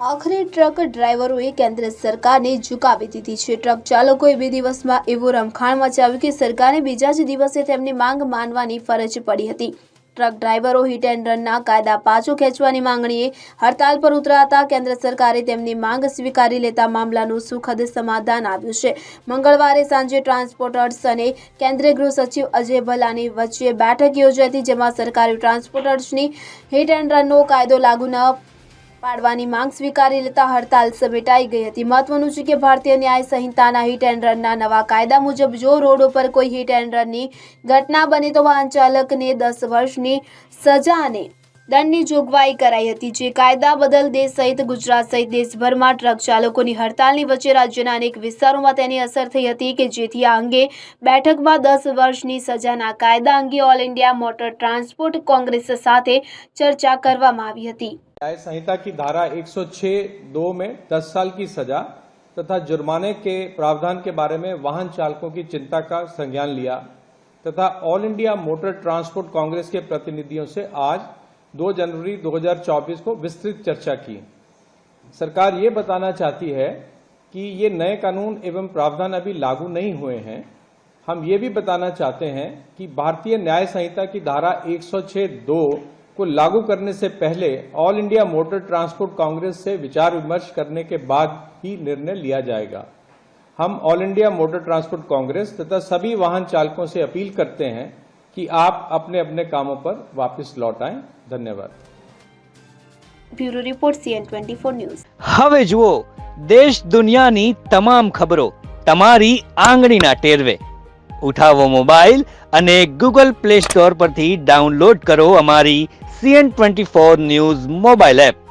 આખરે ટ્રક ડ્રાઈવરોએ કેન્દ્ર સરકારને ઝુકાવી દીધી છે. ટ્રક ચાલકોએ બે દિવસમાં એવું રમખાણ મચાવ્યું કે સરકારને બીજા જ દિવસે તેમની માંગ માનવાની ફરજ પડી હતી. ટ્રક ડ્રાઈવરો હિટ એન્ડ રનના કાયદા પાછો ખેંચવાની માંગણીએ હડતાલ પર ઉતરાતા કેન્દ્ર સરકારે તેમની માંગ સ્વીકારી લેતા મામલાનું સુખદ સમાધાન આવ્યું છે. મંગળવારે સાંજે ટ્રાન્સપોર્ટર્સ અને કેન્દ્રીય ગૃહ સચિવ અજય ભલ્લાની વચ્ચે બેઠક યોજાઈ હતી, જેમાં સરકારી ટ્રાન્સપોર્ટર્સની હિટ એન્ડ રનનો કાયદો લાગુ ન પાડવાની માંગ સ્વીકારી લેતા હડતાલ સમેટાઈ ગઈ હતી. મહત્વનું છે કે ભારતીય ન્યાય સંહિતાના હિટ એન્ડ રનના નવા કાયદા મુજબ જો રોડ ઉપર કોઈ હિટ એન્ડ રનની ઘટના બને તો વાહન ચાલકને દસ વર્ષની સજા અને દંડની જોગવાઈ કરાઈ હતી જે કાયદા બદલ દેશ સહિત ગુજરાત સહિત દેશભરમાં ટ્રક ચાલકોની હડતાલની વચ્ચે રાજ્યના અનેક વિસ્તારોમાં તેની અસર થઈ હતી કે જેથી આ અંગે બેઠકમાં દસ વર્ષની સજાના કાયદા અંગે All India Motor Transport Congress સાથે ચર્ચા કરવામાં આવી હતી न्याय संहिता की धारा 106 दो में 10 साल की सजा तथा जुर्माने के प्रावधान के बारे में वाहन चालकों की चिंता का संज्ञान लिया तथा All India Motor Transport Congress के प्रतिनिधियों से आज 2 जनवरी 2024 को विस्तृत चर्चा की। सरकार ये बताना चाहती है कि ये नए कानून एवं प्रावधान अभी लागू नहीं हुए हैं। हम ये भी बताना चाहते हैं कि भारतीय न्याय संहिता की धारा 106 दो को लागू करने से पहले All India Motor Transport Congress से विचार विमर्श करने के बाद ही निर्णय लिया जाएगा। हम All India Motor Transport Congress तथा सभी वाहन चालकों से अपील करते हैं कि आप अपने अपने कामों पर वापस लौट आएं धन्यवाद bureau report CN twenty four news હવે જુઓ દેશ દુનિયાની તમામ ખબરો તમારી આંગળીના ટેરવે ઉઠાવો મોબાઈલ અને ગૂગલ પ્લે સ્ટોર પરથી ડાઉનલોડ કરો અમારી CN twenty four news mobile app